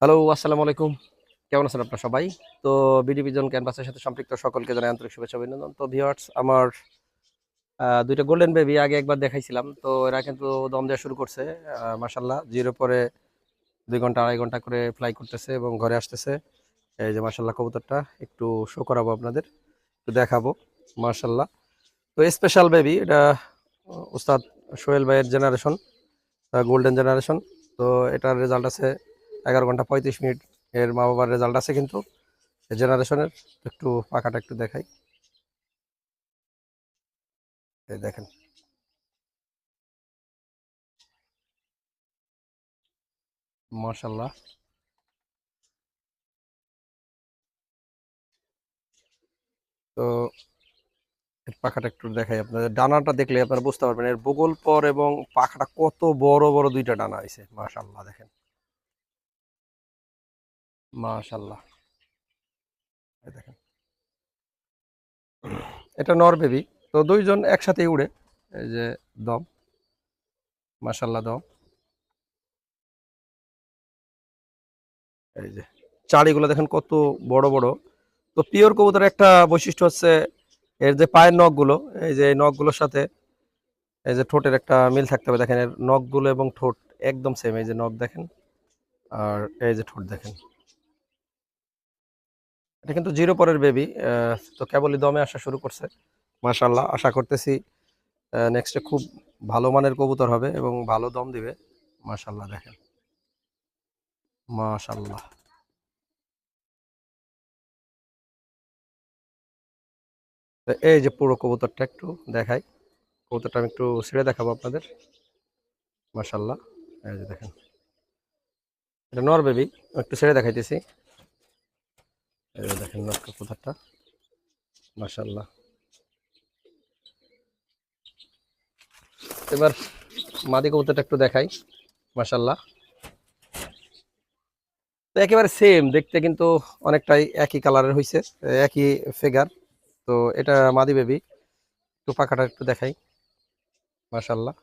Hello আসসালামু আলাইকুম। কেমন আছেন আপনার সবাই? তো বিডি ভিজন ক্যানভাসের সাথে সম্পৃক্ত সকলকে জানাই আন্তরিক শুভেচ্ছা, অভিনন্দন। তো ভিওয়ার্স আমার দুইটা গোল্ডেন বেবি আগে একবার দেখাইছিলাম। তো এরা কিন্তু দম দেওয়া শুরু করছে মাসাল্লাহ জিরো পরে দুই ঘণ্টা, আড়াই ঘণ্টা করে ফ্লাই করতেছে এবং ঘরে আসতেছে। এই যে মাসাল্লাহ কবুতরটা, একটু শো করাবো আপনাদের, একটু দেখাবো মার্শাল্লাহ তো স্পেশাল বেবি এটা, উস্তাদ সোহেল ভাইয়ের জেনারেশন গোল্ডেন জেনারেশন তো এটার রেজাল্ট আছে এগারো ঘণ্টা পঁয়ত্রিশ মিনিট এর মা বাবার রেজাল্ট আছে কিন্তু জেনারেশনের একটু পাখাটা একটু দেখাই। দেখেন। মার্শাল্লাহ তো এর পাখাটা একটু দেখাই আপনাদের। ডানাটা দেখলে আপনারা বুঝতে পারবেন, এর বগল পর এবং পাখাটা কত বড় বড় দুইটা ডানা হয়েছে মার্শাল্লাহ দেখেন। মাশাল্লাহ। দেখেন। এটা নর বেবি। তো দুইজন একসাথেই উড়ে। এই যে দম। মাশাল্লাহ দম। এই যে চাড়িগুলো দেখেন কত বড় বড়। তো পিওর কবুতরের একটা বৈশিষ্ট্য হচ্ছে এর যে পায়ের নখগুলো এই যে এই নখগুলোর সাথে এই যে ঠোঁটের একটা মিল থাকতে হবে। দেখেন এর নখগুলো এবং ঠোঁট একদম সেম এই যে নখ দেখেন আর এই যে ঠোঁট দেখেন। এটা কিন্তু জিরো পরের বেবি তো কেবলই দমে আসা শুরু করছে। মাশাল্লাহ আশা করতেছি নেক্সটে খুব ভালো মানের কবুতর হবে এবং ভালো দম দিবে। মাশাল্লাহ দেখেন। মাশাল্লাহ এই যে পুরো কবুতরটা একটু দেখাই। কবুতরটা আমি একটু ছেড়ে দেখাবো আপনাদের। মাশাল্লাহ এই যে দেখেন। এটা নর বেবি একটু ছেড়ে দেখাইতেছি। দেখেন নটকা কোথাটা? মাশাল্লাহ এবার মাদি কবুতরটা একটু দেখাই মাশাল্লাহ তো একেবারে সেম দেখতে কিন্তু অনেকটাই একই কালারের হয়েছে একই ফিগার তো এটা মাদি বেবি একটু পাখাটা একটু দেখাই মাশাল্লাহ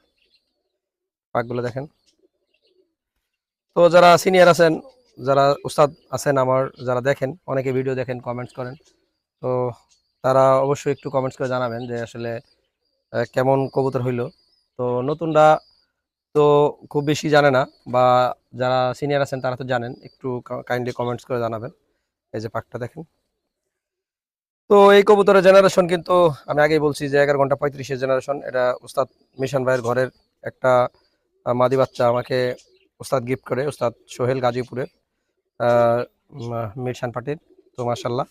পাকগুলো দেখেন। তো যারা সিনিয়র আছেন যারা উস্তাদ আছেন আমার, যারা দেখেন, অনেকে ভিডিও দেখেন কমেন্টস করেন, তো তারা অবশ্যই একটু কমেন্টস করে জানাবেন যে আসলে কেমন কবুতর হইল। তো নতুনরা তো খুব বেশি জানে না, বা যারা সিনিয়র আছেন তারা তো জানেন, একটু কাইন্ডলি কমেন্টস করে জানাবেন। এই যে পাকটা দেখেন। তো এই কবুতরের জেনারেশন কিন্তু, আমি আগেই বলছি যে এগারো ঘণ্টা পঁয়ত্রিশের জেনারেশন এটা উস্তাদ মিশন ভাইয়ের ঘরের একটা মাদি বাচ্চা আমাকে উস্তাদ গিফট করে, উস্তাদ সোহেল গাজীপুরের। মিরশান পাটির। তো মাশাল্লাহ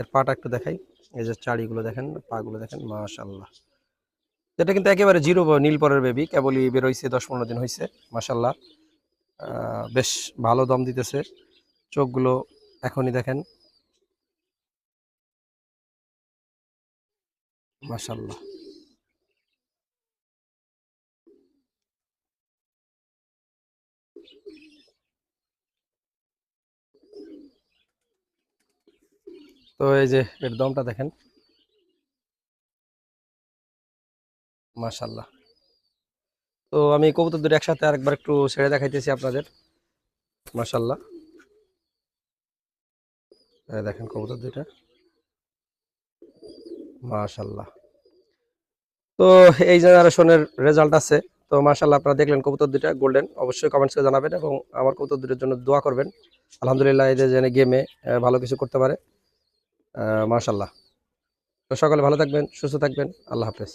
এর পাটা একটু দেখাই। এই যে চাড়িগুলো দেখেন, পাগুলো দেখেন মাশাল্লাহ এটা কিন্তু একেবারে জিরো নীল পরের বেবি কেবলই বেরোইছে দশ পনেরো দিন হয়েছে মাশাল্লাহ বেশ ভালো দম দিতেছে। চোখগুলো এখনই দেখেন। মাশাল্লাহ তো এই যে এর দমটা দেখেন। মাশাল্লাহ তো আমি কবুতর দুটো একসাথে আরেকবার একটু ছেড়ে দেখাইতেছি আপনাদের। মাশাল্লাহ দেখেন কবুতর দুইটা। মাশাল্লাহ তো এই জেনারেশনের রেজাল্ট আছে। তো মাশাল্লাহ আপনারা দেখলেন কবুতর দুইটা গোল্ডেন অবশ্যই কমেন্টস জানাবেন এবং আমার কবুতর দুটোর জন্য দোয়া করবেন। আলহামদুলিল্লাহ এই যে গেমে ভালো কিছু করতে পারে। মার্শাল্লাহ তো সকলে ভালো থাকবেন সুস্থ থাকবেন। আল্লাহ হাফেজ।